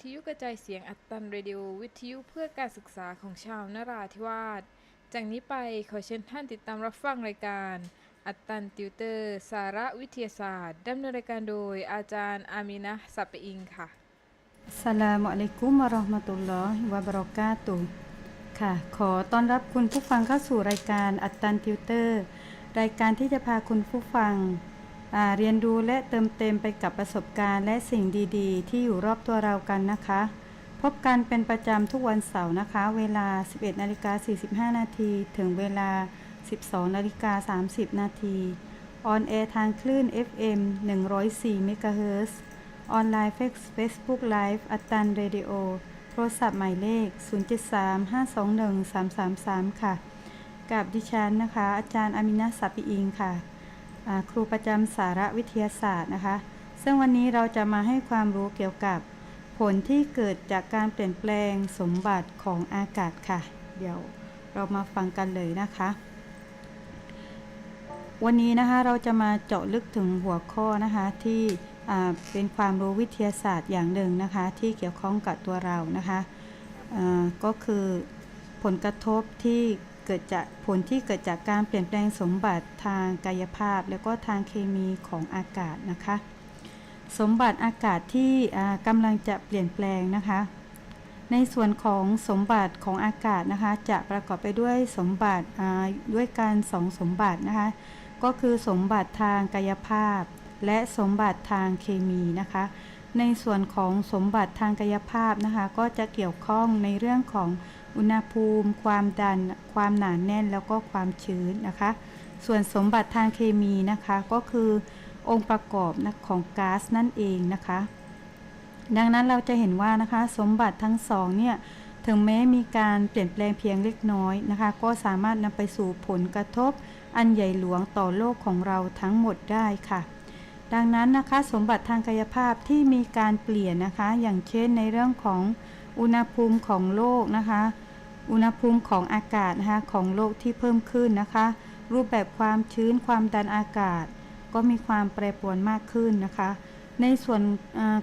ทยุกระจายเสียงอัตตันเรดิโอวิทยุเพื่อการศึกษาของชาวนราธิวาส จากนี้ไปขอเชิญท่านติดตามรับฟังรายการ อัตตันติวเตอร์ สาระวิทยาศาสตร์ดำเนินรายการโดยอาจารย์อามินะสัปเปอิงค่ะสลามุอะลัยกุมวะราะห์มะตุลลอฮ์วะบะเราะกาตุค่ะ ขอต้อนรับคุณผู้ฟังเข้าสู่รายการอัตตันติวเตอร์ รายการที่จะพาคุณผู้ฟัง เรียนรู้และเติมเต็มไปกับประสบการณ์และสิ่งดีๆ ที่อยู่รอบตัวเรากันนะคะ พบกันเป็นประจำทุกวันเสาร์นะคะ เวลา 11นาฬิกา45 นาทีถึงเวลา 12นาฬิกา30 นาทีออนแอร์ทางคลื่น FM 104เมกะเฮิรตซ์ออนไลน์เฟซบุ๊กไลฟ์อัตตันเรดิโอโทรศัพท์หมายเลข 073-521-333 ค่ะ กับดิฉันนะคะ อาจารย์อามินาสัปปิอิงค่ะ ครูประจำสาระวิทยาศาสตร์นะคะ ซึ่งวันนี้เราจะมาให้ความรู้เกี่ยวกับ ผลที่เกิดจากการเปลี่ยนแปลงสมบัติของอากาศค่ะ เดี๋ยวเรามาฟังกันเลยนะคะ วันนี้นะคะเราจะมาเจาะลึกถึงหัวข้อนะคะที่เป็นความรู้วิทยาศาสตร์อย่างหนึ่งนะคะ ที่เกี่ยวข้องกับตัวเรานะคะก็คือผลกระทบที่ เกิดจากผลที่เกิดจากการเปลี่ยนแปลงสมบัติทางกายภาพ แล้วก็ทางเคมีของอากาศนะคะ สมบัติอากาศที่อ่ากำลังจะเปลี่ยนแปลงนะคะ ในส่วนของสมบัติของอากาศนะคะ จะประกอบไปด้วยสมบัติด้วยการสองสมบัตินะคะ ก็คือสมบัติทางกายภาพ และสมบัติทางเคมีนะคะในส่วนของสมบัติทางกายภาพนะคะ ก็จะเกี่ยวข้องในเรื่องของ อุณหภูมิ ความดัน ความหนาแน่นแล้วก็ความชื้นนะคะ ส่วนสมบัติทางเคมีนะคะก็คือองค์ประกอบของก๊าซนั่นเองนะคะ ดังนั้นเราจะเห็นว่านะคะสมบัติทั้งสองเนี่ยถึงแม้มีการเปลี่ยนแปลงเพียงเล็กน้อยนะคะ ก็สามารถนำไปสู่ผลกระทบ อันใหญ่หลวงต่อโลกของเราทั้งหมดได้ค่ะ ดังนั้นนะคะสมบัติทางกายภาพที่มีการเปลี่ยนนะคะ อย่างเช่นในเรื่องของอุณหภูมิของโลกนะคะ อุณหภูมิของอากาศนะคะของโลกที่เพิ่มขึ้นนะคะ รูปแบบความชื้นความดันอากาศ ก็มีความแปรปรวนมากขึ้นนะคะ ในส่วน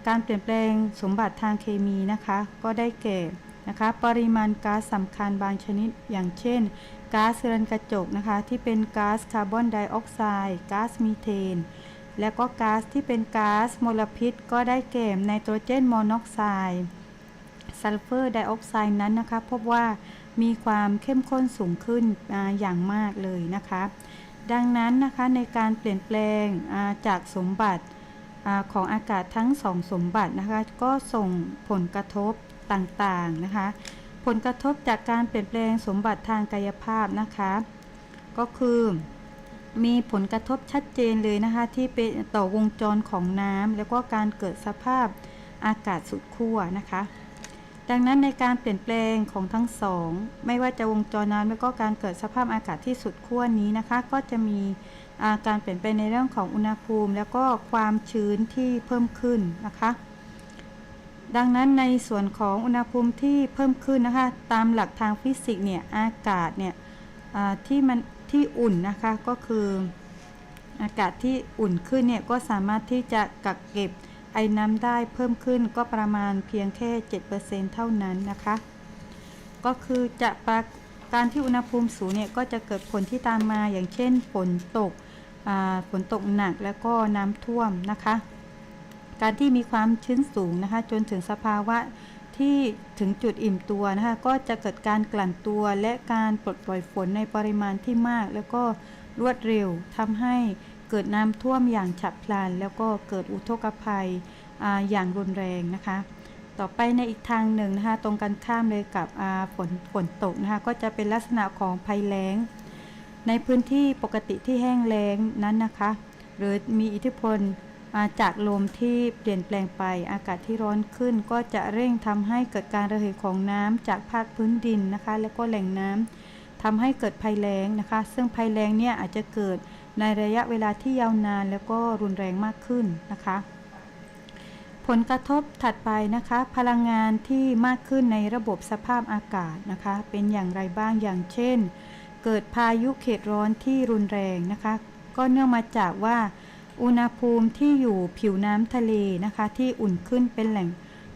การเปลี่ยนแปลงสมบัติทางเคมีนะคะ ก็ได้แก่นะคะปริมาณก๊าซสำคัญบางชนิดอย่างเช่นก๊าซเรือนกระจกนะคะที่เป็นก๊าซคาร์บอนไดออกไซด์ก๊าซมีเทน และก็ก๊าซที่เป็นก๊าซมลพิษ ก็ได้แก่ไนโตรเจนมอนอกไซด์ซัลเฟอร์ไดออกไซด์นั้นนะคะพบว่า มีความเข้มข้นสูงขึ้นอย่างมากเลยนะคะ ดังนั้นนะคะในการเปลี่ยนแปลงจากสมบัติของอากาศทั้งสองสมบัตินะคะ ก็ส่งผลกระทบต่างๆนะคะ ผลกระทบจากการเปลี่ยนแปลงสมบัติทางกายภาพนะคะ ก็คือมีผลกระทบชัดเจนเลยนะคะ ที่เป็นต่อวงจรของน้ำแล้วก็การเกิดสภาพอากาศสุดขั้วนะคะ ดังนั้นในการเปลี่ยนแปลงของทั้งสอง ไม่ว่าจะวงจรน้ำแล้วก็การเกิดสภาพอากาศที่สุดขั้วนี้นะคะ ก็จะมีาการเปลี่ยนแปลงในเรื่องของอุณหภูมิ แล้วก็ความชื้นที่เพิ่มขึ้นนะคะ ดังนั้นในส่วนของอุณหภูมิที่เพิ่มขึ้นนะคะ ตามหลักทางฟิสิกส์เนี่ยอากาศเนี่ยที่มันที่อุ่นนะคะก็คืออากาศที่อุ่นขึ้นเนี่ยก็สามารถที่จะกักเก็บ ไอ้น้ำได้เพิ่มขึ้นก็ประมาณเพียงแค่ 7%เท่านั้นนะคะ ก็คือจะปราการที่อุณหภูมิสูงเนี่ยก็จะเกิดผลที่ตามมาอย่างเช่นฝนตกอ่าฝนตกหนักแล้วก็น้ำท่วมนะคะ การที่มีความชื้นสูงนะคะ จนถึงสภาวะที่ถึงจุดอิ่มตัวนะคะ ก็จะเกิดการกลั่นตัวและการปลดปล่อยฝนในปริมาณที่มาก แล้วก็รวดเร็วทำให้ เกิดน้ำท่วมอย่างฉับพลัน แล้วก็เกิดอุทกภัยออย่างรุนแรงนะคะ ต่อไปในอีกทางหนึ่งนะคะตรงกันข้ามเลยกับฝนฝนตกนะคะก็จะเป็นลักษณะของภัยแล้ง ในพื้นที่ปกติที่แห้งแล้งนั้นนะคะ หรือมีอิทธิพลาจากลมที่เปลี่ยนแปลงไปอากาศที่ร้อนขึ้น ก็จะเร่งทำให้เกิดการระเหยของน้ำจากภาคพื้นดินนะคะ แล้วก็แหล่งน้ำทำให้เกิดภัยแล้งนะคะ ซึ่งภัยแล้งเนี่ยอาจจะเกิด ในระยะเวลาที่ยาวนานแล้วก็รุนแรงมากขึ้นนะคะ ผลกระทบถัดไปนะคะ พลังงานที่มากขึ้นในระบบสภาพอากาศนะคะ เป็นอย่างไรบ้างอย่างเช่น เกิดพายุเขตร้อนที่รุนแรงนะคะ ก็เนื่องมาจากว่าอุณหภูมิที่อยู่ผิวน้ำทะเลนะคะ ที่อุ่นขึ้นเป็นแหล่ง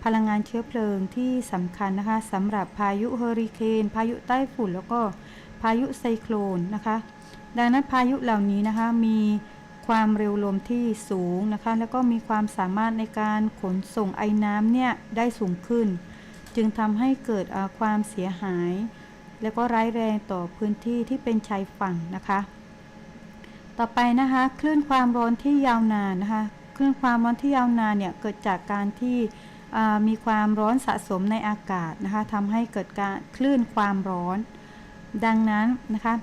พลังงานเชื้อเพลิงที่สำคัญนะคะสำหรับพายุเฮอริเคน พายุใต้ฝุ่น แล้วก็พายุไซโคลนนะคะ ดังนั้นพายุเหล่านี้นะคะมีความเร็วลมที่สูงนะคะ แล้วก็มีความสามารถในการขนส่งไอ้น้ำเนี่ยได้สูงขึ้น จึงทำให้เกิดความเสียหาย แล้วก็ร้ายแรงต่อพื้นที่ที่เป็นชายฝั่งนะคะ ต่อไปนะคะคลื่นความร้อนที่ยาวนานนะคะคลื่นความร้อนที่ยาวนานเนี่ยเกิดจากการที่มีความร้อนสะสมในอากาศนะคะทำให้เกิดการคลื่นความร้อน ดังนั้นนะคะ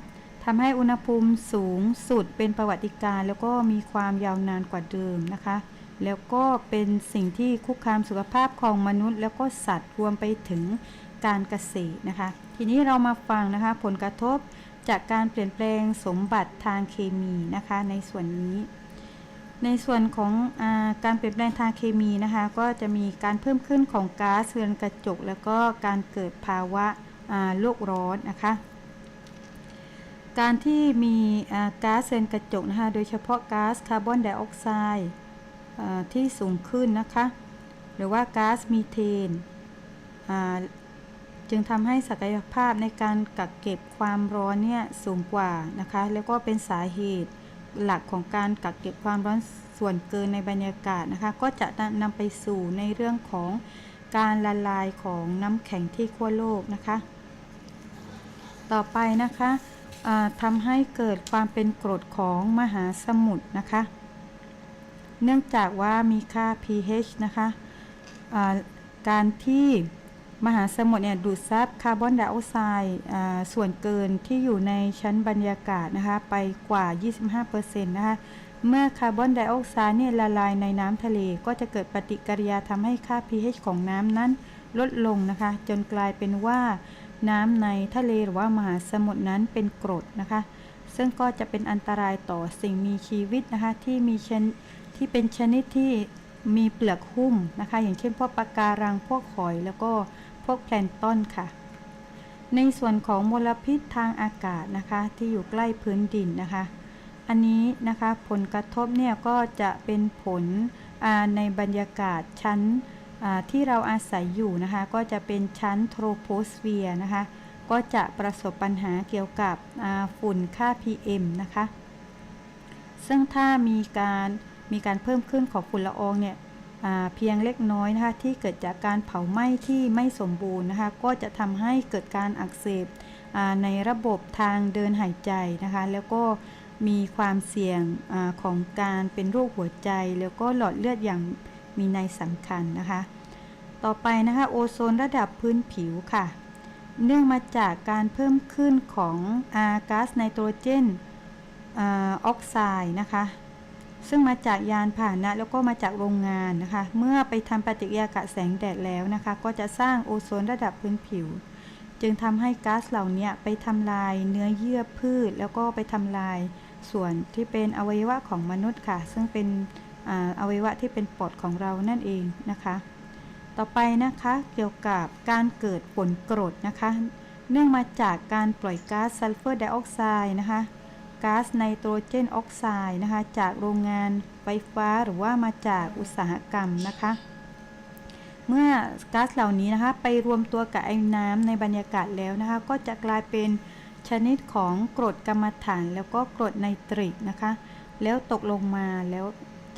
ทำให้อุณหภูมิสูงสุดเป็นประวัติการแล้วก็มีความยาวนานกว่าเดิมนะคะ แล้วก็เป็นสิ่งที่คุกคามสุขภาพของมนุษย์ แล้วก็สัตว์รวมไปถึงการเกษตรนะคะ ทีนี้เรามาฟังนะคะผลกระทบจากการเปลี่ยนแปลงสมบัติทางเคมีนะคะ ในส่วนนี้ ในส่วนของอาการเปลี่ยนแปลงทางเคมีนะคะ ก็จะมีการเพิ่มขึ้นของก๊าซเรือนกระจก แล้วก็การเกิดภาวะโลกร้อนนะคะ การที่มีก๊าซเรือนกระจกนะคะ โดยเฉพาะก๊าซคาร์บอนไดออกไซด์ที่สูงขึ้นนะคะ หรือว่าก๊าซมีเทน จึงทำให้ศักยภาพในการกักเก็บความร้อนเนี่ยสูงกว่านะคะ แล้วก็เป็นสาเหตุหลักของการกักเก็บความร้อนส่วนเกินในบรรยากาศนะคะ ก็จะนำไปสู่ในเรื่องของการละลายของน้ำแข็งที่ขั้วโลกนะคะ ต่อไปนะคะ ทำให้เกิดความเป็นกรดของมหาสมุทรนะคะ เนื่องจากว่ามีค่า pH นะคะอ่าการที่มหาสมุทรเนี่ยดูดซับคาร์บอนไดออกไซด์ส่วนเกินที่อยู่ในชั้นบรรยากาศนะคะไปกว่า 25%นะคะเมื่อคาร์บอนไดออกไซด์เนี่ยละลายในน้ำทะเล ก็จะเกิดปฏิกิริยาทำให้ค่า pH ของน้ำนั้นลดลงนะคะ จนกลายเป็นว่า น้ำในทะเลหรือว่ามหาสมุทรนั้นเป็นกรดนะคะ ซึ่งก็จะเป็นอันตรายต่อสิ่งมีชีวิตนะคะที่มีชนที่เป็นชนิดที่มีเปลือกหุ้มนะคะ อย่างเช่นพวกปะการังพวกหอย แล้วก็พวกแพลงก์ต้นค่ะ ในส่วนของมลพิษทางอากาศนะคะ ที่อยู่ใกล้พื้นดินนะคะ อันนี้นะคะผลกระทบเนี่ยก็จะเป็นผลในบรรยากาศชั้น ที่เราอาศัยอยู่นะคะก็จะเป็นชั้นโทรโพสเฟียร์นะคะก็จะประสบปัญหาเกี่ยวกับฝุ่นค่า PM นะคะซึ่งถ้ามีการมีการเพิ่มขึ้นของฝุ่นละอองเนี่ยเพียงเล็กน้อยนะคะที่เกิดจากการเผาไหม้ที่ไม่สมบูรณ์นะคะก็จะทำให้เกิดการอักเสบในระบบทางเดินหายใจนะคะแล้วก็มีความเสี่ยงอของการเป็นโรคหัวใจ แล้วก็หลอดเลือดอย่าง มีในสำคัญนะคะ ต่อไปนะคะโอโซนระดับพื้นผิวค่ะ เนื่องมาจากการเพิ่มขึ้นของอาก๊าซไนโตรเจนออกไซด์นะคะ ซึ่งมาจากยานพาหนะแล้วก็มาจากโรงงานนะคะ เมื่อไปทำปฏิกิริยากับแสงแดดแล้วนะคะ ก็จะสร้างโอโซนระดับพื้นผิว จึงทำให้ก๊าซเหล่านี้ไปทำลายเนื้อเยื่อพืช แล้วก็ไปทำลายส่วนที่เป็นอวัยวะของมนุษย์ค่ะ ซึ่งเป็น อวัยวะที่เป็นปอดของเรานั่นเองนะคะ ต่อไปนะคะเกี่ยวกับการเกิดฝนกรดนะคะ เนื่องมาจากการปล่อยก๊าซซัลเฟอร์ไดออกไซด์นะคะก๊าซไนโตรเจนออกไซด์นะคะ จากโรงงานไฟฟ้าหรือว่ามาจากอุตสาหกรรมนะคะ เมื่อก๊าซเหล่านี้นะคะ ไปรวมตัวกับไอ้น้ำในบรรยากาศแล้วนะคะ ก็จะกลายเป็นชนิดของกรดกรรมฐานแล้วก็กรดไนตริกนะคะ แล้วตกลงมาแล้ว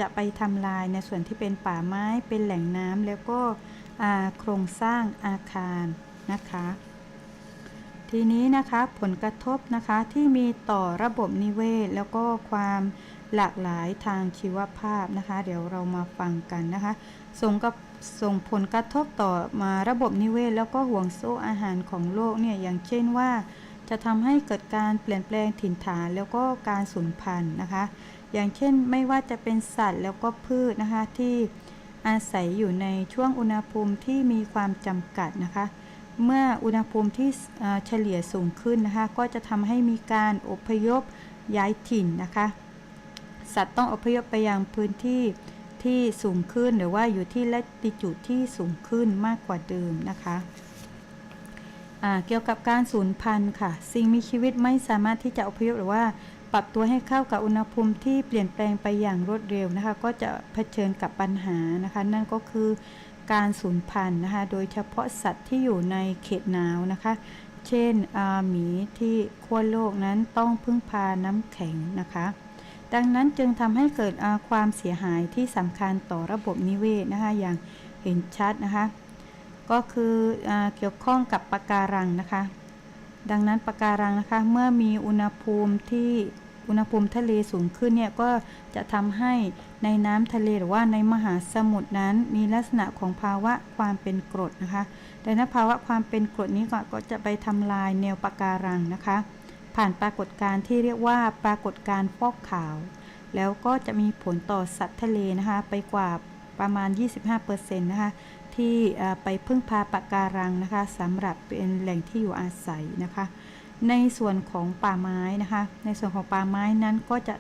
จะไปทำลายในส่วนที่เป็นป่าไม้เป็นแหล่งน้ำแล้วก็โครงสร้างอาคารนะคะ ทีนี้นะคะผลกระทบนะคะที่มีต่อระบบนิเวศ แล้วก็ความหลากหลายทางชีวภาพนะคะ เดี๋ยวเรามาฟังกันนะคะส่งกับส่งผลกระทบต่อมาระบบนิเวศ แล้วก็ห่วงโซ่อาหารของโลกเนี่ยอย่างเช่นว่า จะทำให้เกิดการเปลี่ยนแปลงถิ่นฐานแล้วก็การสูญพันธุ์นะคะ อย่างเช่นไม่ว่าจะเป็นสัตว์แล้วก็พืชนะคะ ที่อาศัยอยู่ในช่วงอุณหภูมิที่มีความจำกัดนะคะ เมื่ออุณหภูมิที่เฉลี่ยสูงขึ้นนะคะ ก็จะทำให้มีการอพยพย้ายถิ่นนะคะ สัตว์ต้องอพยพไปยังพื้นที่ที่สูงขึ้นหรือว่าอยู่ที่ละติจูดที่สูงขึ้นมากกว่าเดิมนะคะเกี่ยวกับการสูญพันธุ์ค่ะ สิ่งมีชีวิตไม่สามารถที่จะอพยพหรือว่า ปรับตัวให้เข้ากับอุณหภูมิที่เปลี่ยนแปลงไปอย่างรวดเร็วนะคะ ก็จะเผชิญกับปัญหานะคะ นั่นก็คือการสูญพันธุ์นะคะ โดยเฉพาะสัตว์ที่อยู่ในเขตหนาวนะคะ เช่นหมีที่ขั้วโลกนั้นต้องพึ่งพาน้ำแข็งนะคะ ดังนั้นจึงทำให้เกิดความเสียหายที่สำคัญต่อระบบนิเวศนะคะ อย่างเห็นชัดนะคะ ก็คืออเกี่ยวข้องกับปะการังนะคะ ดังนั้นปะการังนะคะ เมื่อมีอุณหภูมิที่อุณหภูมิทะเลสูงขึ้นเนี่ยก็จะทำให้ในน้ำทะเลหรือว่าในมหาสมุทรนั้น มีลักษณะของภาวะความเป็นกรดนะคะดังนั้นภาวะความเป็นกรดนี้ก็จะไปทำลายแนวปะการังนะคะ ผ่านปรากฏการณ์ที่เรียกว่าปรากฏการณ์ฟอกขาว แล้วก็จะมีผลต่อสัตว์ทะเลนะคะ ไปกว่าประมาณ 25%นะคะ ที่ไปพึ่งพาปะการังนะคะสำหรับเป็นแหล่งที่อยู่อาศัยนะคะ ในส่วนของป่าไม้นะคะ ในส่วนของป่าไม้นั้นก็จะ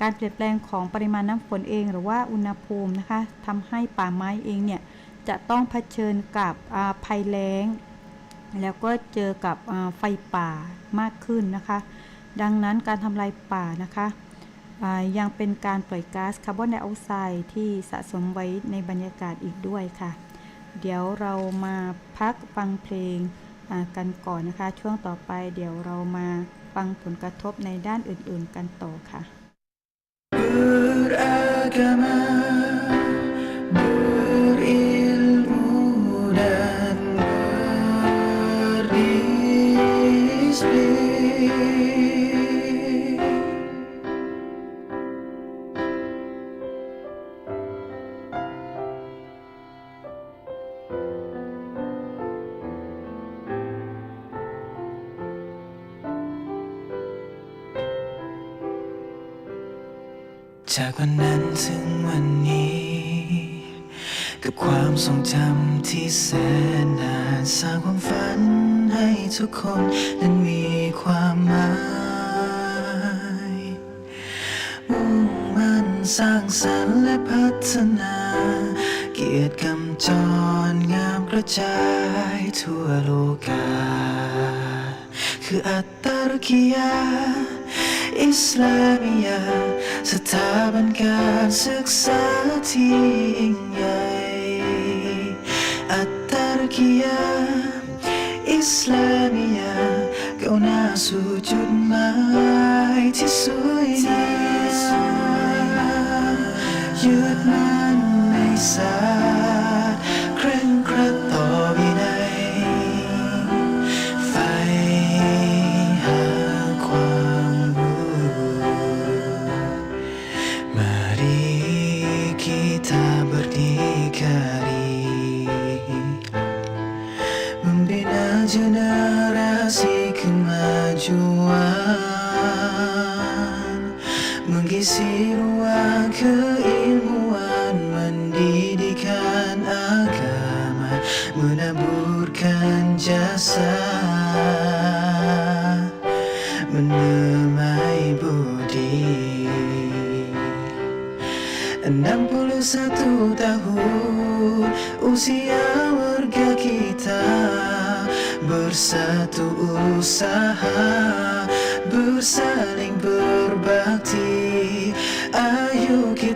การเปลี่ยนแปลงของปริมาณน้ำฝนเอง หรือว่าอุณหภูมินะคะทำให้ป่าไม้เองเนี่ยจะต้องเผชิญกับภัยแล้ง แล้วก็เจอกับไฟป่ามากขึ้นนะคะ ดังนั้นการทำลายป่านะคะยังเป็นการปล่อยก๊าซคาร์บอนไดออกไซด์ที่สะสมไว้ในบรรยากาศอีกด้วยค่ะ เดี๋ยวเรามาพักฟังเพลงกันก่อนนะคะ ช่วงต่อไปเดี๋ยวเรามาฟังผลกระทบในด้านอื่นๆกันต่อค่ะ วันนั้นถึงวันนี้ กับความทรงจำที่แสนนานสร้างความฝันให้ทุกคนนั้นมีความหมายมุ่งมั่นสร้างสรรค์และพัฒนา เกียรติกำจรงามกระจายทั่วโลกา คืออัตตรกิยา อิสลามียา สถาบันการศึกษาที่ยิ่งใหญ่ อัตตรกิยา อิสลามียาก้าวหน้าสู่จุดหมายที่สวยงามยึดมั่นในศาส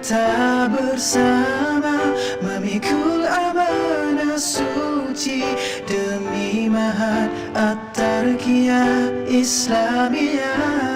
kita bersama memikul amanah suci Demi mahat at-tarkiyah Islamiyah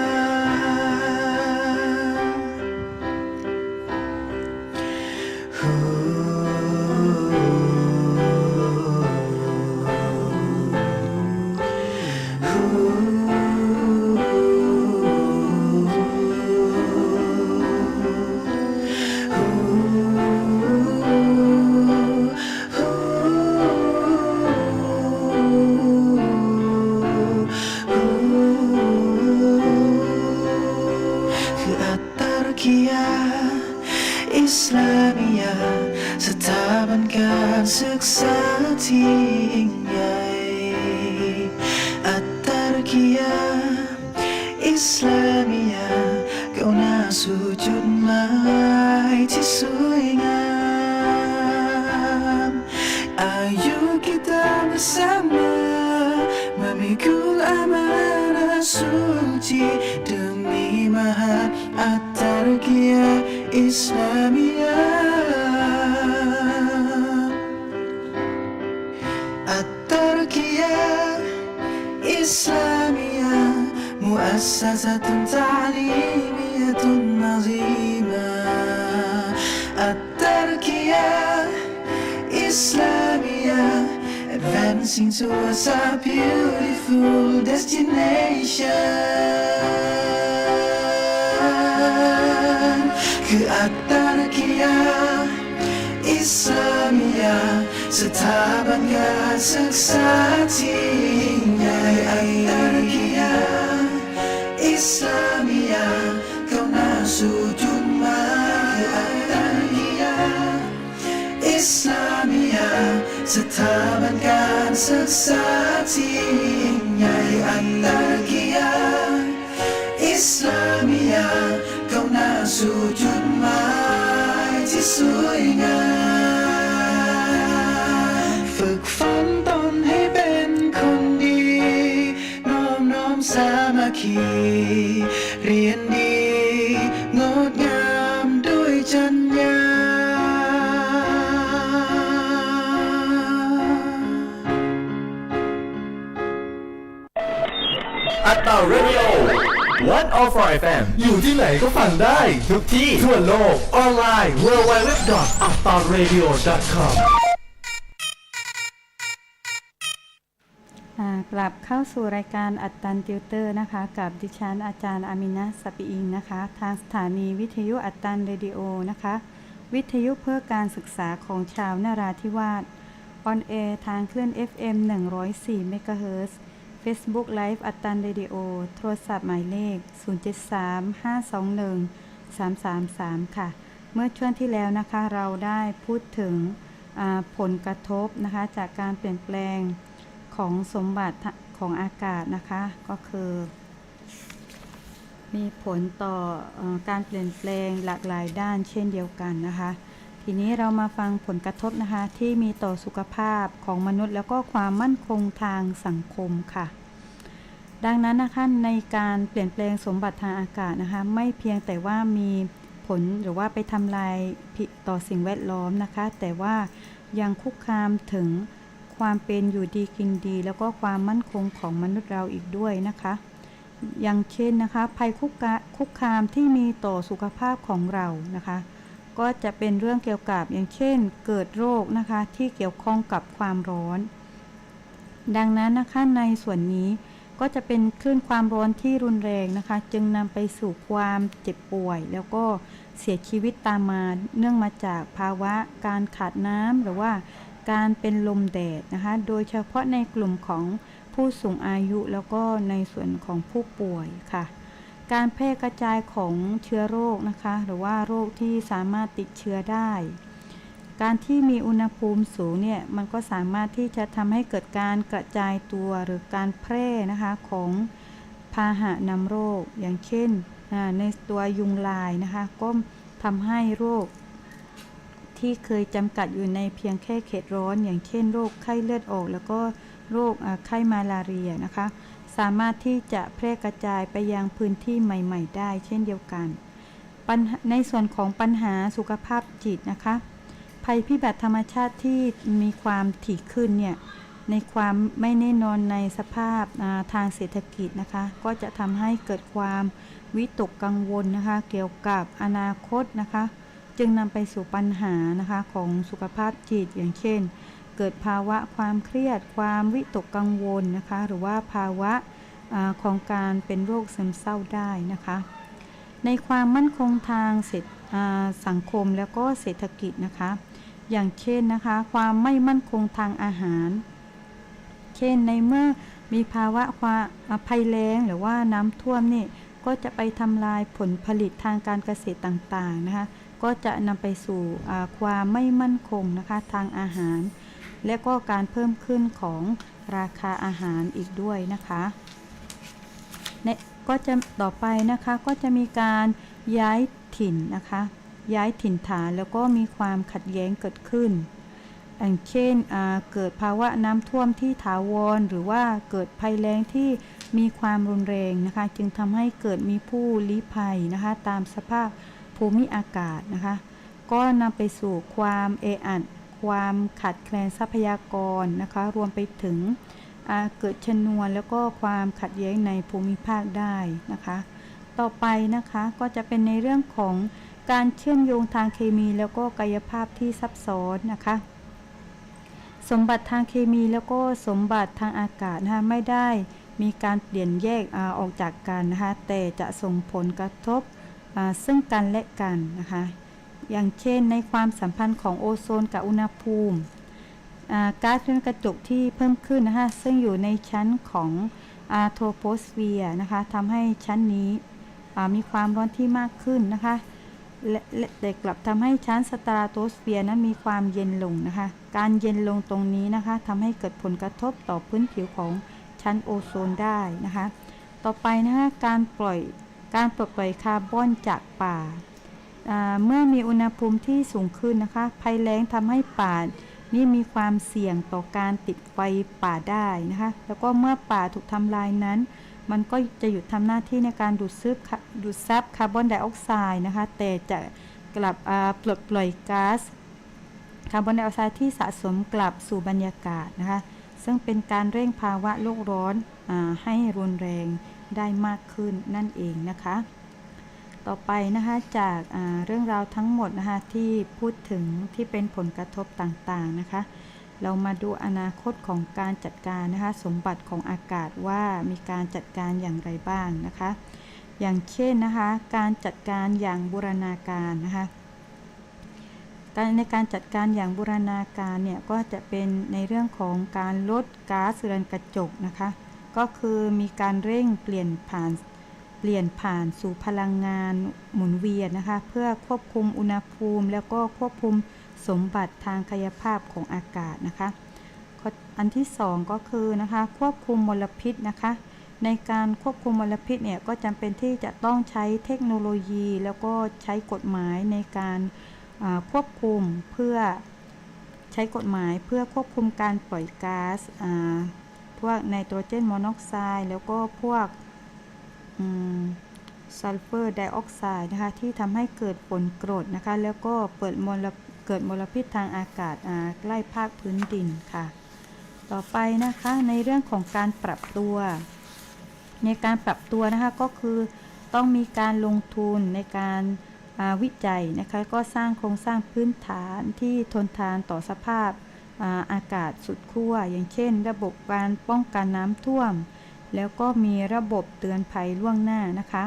สถาบันการศึกษาที่ยิ่งใหญ่ อัตตารกิยา อิสลามียาก้าวหน้าสู่จุดหมายที่สวยงาม Ayo kita bersama memikul amanah suci demi mahat at-tarkiyah Islamiyah إسلامية مؤسسة تعليمية عظيمة التركية إسلامية Advancing towards a beautiful destination คืออัตตาลกิยา อิสลามียาสถาบันการศึกษาที่ ยิ่งใหญ่อัตตาลกิยาอิ สามัคคีเรียนดี งดงามด้วยจัญญาอัตตาเรดิโอ One of our FM อยู่ที่ไหนก็ฟังได้ ทุกที่ ทั่วโลก ออนไลน์ w w w a t t a r a d i o c o m ลับเข้าสู่รายการอัตตันติวเตอร์นะคะ กับดิฉันอาจารย์อามินะสปีอิงนะคะ ทางสถานีวิทยุอัตตันเรดิโอนะคะ วิทยุเพื่อการศึกษาของชาวนาราธิวาสออนแอร์ทางคลื่น FM 104 MHz Facebook Live อัตตันเรดิโอโทรศัพท์หมายเลข 073-521-333 ค่ะ เมื่อช่วงที่แล้วนะคะเราได้พูดถึงผลกระทบนะคะจากการเปลี่ยนแปลง ของสมบัติของอากาศนะคะ ก็คือ มีผลต่อออการเปลี่ยนแปลงหลากหลายด้านเช่นเดียวกันนะคะ ทีนี้เรามาฟังผลกระทบนะคะที่มีต่อสุขภาพของมนุษย์ แล้วก็ความมั่นคงทางสังคมค่ะ ดังนั้นนะคะในการเปลี่ยนแปลงสมบัติทางอากาศนะคะ ไม่เพียงแต่ว่ามีผลหรือว่าไปทำลายผิดต่อสิ่งแวดล้อมนะคะ แต่ว่ายังคุกคามถึง ความเป็นอยู่ดีกินดี แล้วก็ความมั่นคงของมนุษย์เราอีกด้วยนะคะ อย่างเช่นนะคะ ภัยคุกคุกคามที่มีต่อสุขภาพของเรานะคะ ก็จะเป็นเรื่องเกี่ยวกับอย่างเช่น เกิดโรคนะคะที่เกี่ยวข้องกับความร้อน ดังนั้นนะคะในส่วนนี้ก็จะเป็นคลื่นความร้อนที่รุนแรงนะคะ จึงนำไปสู่ความเจ็บป่วย แล้วก็เสียชีวิตตามมาเนื่องมาจากภาวะการขาดน้ำหรือว่า การเป็นลมแดดนะคะ โดยเฉพาะในกลุ่มของผู้สูงอายุแล้วก็ในส่วนของผู้ป่วยค่ะ การแพร่กระจายของเชื้อโรคนะคะ หรือว่าโรคที่สามารถติดเชื้อได้ การที่มีอุณหภูมิสูงเนี่ยมันก็สามารถที่จะทำให้เกิดการกระจายตัวหรือการแพร่นะคะของพาหะนำโรคอย่างเช่นในตัวยุงลายนะคะก็ทำให้โรค ที่เคยจำกัดอยู่ในเพียงแค่เขตร้อน อย่างเช่นโรคไข้เลือดออก แล้วก็โรคไข้มาลาเรียนะคะ สามารถที่จะแพร่กระจายไปยังพื้นที่ใหม่ ๆ ได้ เช่นเดียวกันในส่วนของปัญหาสุขภาพจิตนะคะ ภัยพิบัติธรรมชาติที่มีความถี่ขึ้นเนี่ยในความไม่แน่นอนในสภาพาทางเศรษฐกิจนะคะ ก็จะทำให้เกิดความวิตกกังวลนะคะ เกี่ยวกับอนาคตนะคะ จึงนำไปสู่ปัญหานะคะของสุขภาพจิตอย่างเช่น เกิดภาวะความเครียด ความวิตกกังวลนะคะหรือว่าภาวะอของการเป็นโรคซึมเศร้าได้นะคะ ในความมั่นคงทางเศรษฐสังคมแล้วก็เศรษฐกิจนะคะ อย่างเช่นนะคะ ความไม่มั่นคงทางอาหาร เช่นในเมื่อมีภาวะความภัยแล้งหรือว่าน้ำท่วมนี่ก็จะไปทำลายผลผลิตทางการเกษตรต่างๆนะคะ ก็จะนำไปสู่ความไม่มั่นคงนะคะทางอาหาร และก็การเพิ่มขึ้นของราคาอาหารอีกด้วยนะคะในก็จะต่อไปนะคะก็จะมีการย้ายถิ่นนะคะ ย้ายถิ่นฐานแล้วก็มีความขัดแย้งเกิดขึ้นอย่างเช่นเกิดภาวะน้ำท่วมที่ถาวร หรือว่าเกิดภัยแล้งที่มีความรุนแรงนะคะ จึงทำให้เกิดมีผู้ลี้ภัยนะคะ ตามสภาพ ภูมิอากาศนะคะ ก็นำไปสู่ความเออัดความขาดแคลนทรัพยากรนะคะ รวมไปถึงเกิดชนวนแล้วก็ความขัดแย้งในภูมิภาคได้นะคะ ต่อไปนะคะก็จะเป็นในเรื่องของการเชื่อมโยงทางเคมีแล้วก็กายภาพที่ซับซ้อนนะคะ สมบัติทางเคมีแล้วก็สมบัติทางอากาศนะคะไม่ได้มีการเปลี่ยนแยกอออกจากกันนะคะแต่จะส่งผลกระทบ ซึ่งกันและกันนะคะ อย่างเช่นในความสัมพันธ์ของโอโซนกับอุณหภูมิก๊าซเรือนกระจกที่เพิ่มขึ้นนะคะซึ่งอยู่ในชั้นของอาโทโปสเฟียร์นะคะทำให้ชั้นนี้มีความร้อนที่มากขึ้นนะคะและแต่กลับทำให้ชั้นสตราโตสเฟียร์นั้นมีความเย็นลงนะคะ การเย็นลงตรงนี้นะคะทำให้เกิดผลกระทบต่อพื้นผิวของชั้นโอโซนได้นะคะ ต่อไปนะคะการปล่อย การปลดปล่อยคาร์บอนจากป่า เมื่อมีอุณหภูมิที่สูงขึ้นนะคะ ภัยแล้งทำให้ป่านี่มีความเสี่ยงต่อการติดไฟป่าได้นะคะ แล้วก็เมื่อป่าถูกทำลายนั้น มันก็จะหยุดทำหน้าที่ในการดูดซึบดูดซับคาร์บอนไดออกไซด์นะคะ แต่จะกลับปลดปล่อยก๊าซคาร์บอนไดออกไซด์ที่สะสมกลับสู่บรรยากาศนะคะ ซึ่งเป็นการเร่งภาวะโลกร้อนอให้รุนแรง ได้มากขึ้นนั่นเองนะคะ ต่อไปนะคะจากาเรื่องราวทั้งหมดนะคะที่พูดถึงที่เป็นผลกระทบต่างๆนะคะ เรามาดูอนาคตของการจัดการนะคะสมบัติของอากาศว่ามีการจัดการอย่างไรบ้างนะคะ อย่างเช่นนะคะการจัดการอย่างบูรณาการนะคะการในการจัดการอย่างบูรณาการเนี่ยก็จะเป็นในเรื่องของการลดก๊าซเรือนกระจกนะคะ ก็คือมีการเร่งเปลี่ยนผ่านเปลี่ยนผ่านสู่พลังงานหมุนเวียนนะคะ เพื่อควบคุมอุณหภูมิ แล้วก็ควบคุมสมบัติทางกายภาพของอากาศนะคะ อันที่สองก็คือนะคะควบคุมมลพิษนะคะ ในการควบคุมมลพิษเนี่ยก็จำเป็นที่จะต้องใช้เทคโนโลยี แล้วก็ใช้กฎหมายในการควบคุมเพื่อใช้กฎหมายเพื่อควบคุมการปล่อยก๊าซ พวกไนโตรเจนมอนอกไซด์แล้วก็พวกซัลเฟอร์ไดออกไซด์นะคะที่ทำให้เกิดฝนกรดนะคะ แล้วก็เปิดมลเกิดมลพิษทางอากาศใกล้ภาคพื้นดินค่ะ ต่อไปนะคะในเรื่องของการปรับตัว ในการปรับตัวนะคะก็คือต้องมีการลงทุนในการวิจัยนะคะก็สร้างโครงสร้างพื้นฐานที่ทนทานต่อสภาพ อากาศสุดขั้วอย่างเช่น ระบบการป้องกันน้ำท่วม แล้วก็มีระบบเตือนภัยล่วงหน้านะคะ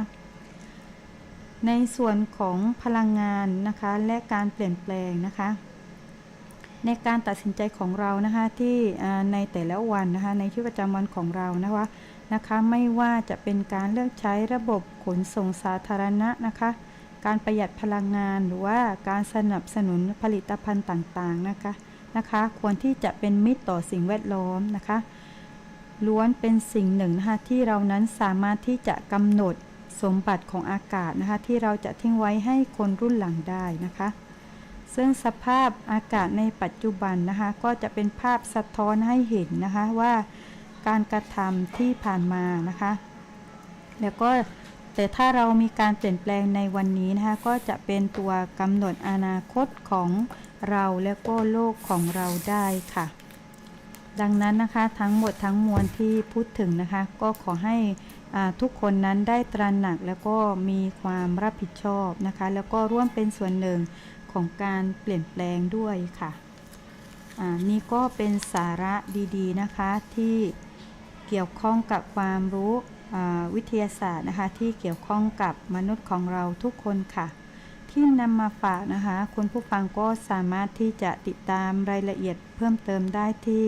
ในส่วนของพลังงานนะคะและการเปลี่ยนแปลงนะคะ ในการตัดสินใจของเรานะคะที่ในแต่ละวันนะคะในชีวิตประจำวันของเรานะคะนะคะไม่ว่าจะเป็นการเลือกใช้ระบบขนส่งสาธารณะนะคะการประหยัดพลังงานหรือว่าการสนับสนุนผลิตภัณฑ์ต่างๆนะคะ นะคะ ควรที่จะเป็นมิตรต่อสิ่งแวดล้อมนะคะ ล้วนเป็นสิ่งหนึ่งนะคะที่เรานั้นสามารถที่จะกำหนดสมบัติของอากาศนะคะ ที่เราจะทิ้งไว้ให้คนรุ่นหลังได้นะคะ ซึ่งสภาพอากาศในปัจจุบันนะคะ ก็จะเป็นภาพสะท้อนให้เห็นนะคะว่าการกระทำที่ผ่านมานะคะ แล้วก็แต่ถ้าเรามีการเปลี่ยนแปลงในวันนี้นะคะ ก็จะเป็นตัวกำหนดอนาคตของ เราและก็โลกของเราได้ค่ะ ดังนั้นนะคะทั้งหมดทั้งมวลที่พูดถึงนะคะ ก็ขอให้ทุกคนนั้นได้ตระหนักแล้วก็มีความรับผิดชอบนะคะ แล้วก็ร่วมเป็นส่วนหนึ่งของการเปลี่ยนแปลงด้วยค่ะนี่ก็เป็นสาระดีๆนะคะที่เกี่ยวข้องกับความรู้วิทยาศาสตร์นะคะ ที่เกี่ยวข้องกับมนุษย์ของเราทุกคนค่ะ ที่นำมาฝากนะคะ คุณผู้ฟังก็สามารถที่จะติดตามรายละเอียดเพิ่มเติมได้ที่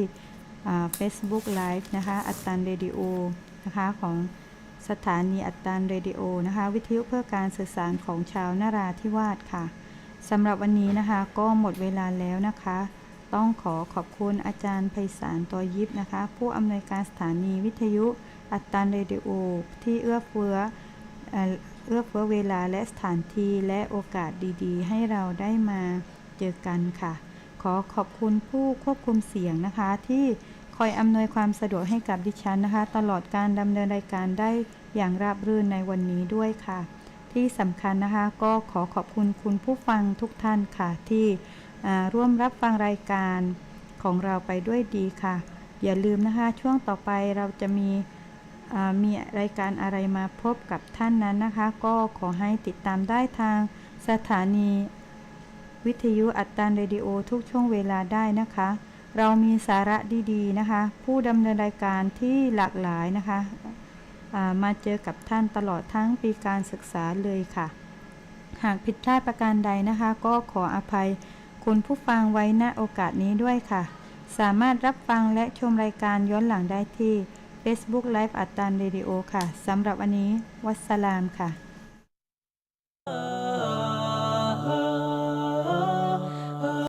Facebook Live นะคะ อัตตันเรดิโอนะคะของสถานีอัตตันเรดิโอนะคะ วิทยุเพื่อการสื่อสารของชาวนาราธิวาสค่ะสำหรับวันนี้นะคะก็หมดเวลาแล้วนะคะ ต้องขอขอบคุณอาจารย์ไพศาลตัวยิบนะคะ ผู้อำนวยการสถานีวิทยุอัตตันเรดิโอที่เอื้อเฟื้อ เอื้อเฟื้อเวลาและสถานที่และโอกาสดีๆ ให้เราได้มาเจอกันค่ะ ขอขอบคุณผู้ควบคุมเสียงนะคะ ที่คอยอำนวยความสะดวกให้กับดิฉันนะคะ ตลอดการดำเนินรายการได้อย่างราบรื่นในวันนี้ด้วยค่ะ ที่สำคัญนะคะก็ขอขอบคุณคุณผู้ฟังทุกท่านค่ะ ที่ร่วมรับฟังรายการของเราไปด้วยดีค่ะ อย่าลืมนะคะ ช่วงต่อไปเราจะมี มีรายการอะไรมาพบกับท่านนั้นนะคะ ก็ขอให้ติดตามได้ทางสถานี วิทยุอัตตันเรดิโอทุกช่วงเวลาได้นะคะ เรามีสาระดีๆนะคะ ผู้ดำเนินรายการที่หลากหลายนะคะามาเจอกับท่านตลอดทั้งปีการศึกษาเลยค่ะ หากผิดพลาดประการใดนะคะ ก็ขออภัยคุณผู้ฟังไว้ณโอกาสนี้ด้วยค่ะ สามารถรับฟังและชมรายการย้อนหลังได้ที่ Facebook Live อัตตานเรดิโอค่ะสำหรับวันนี้ วัสสลามค่ะ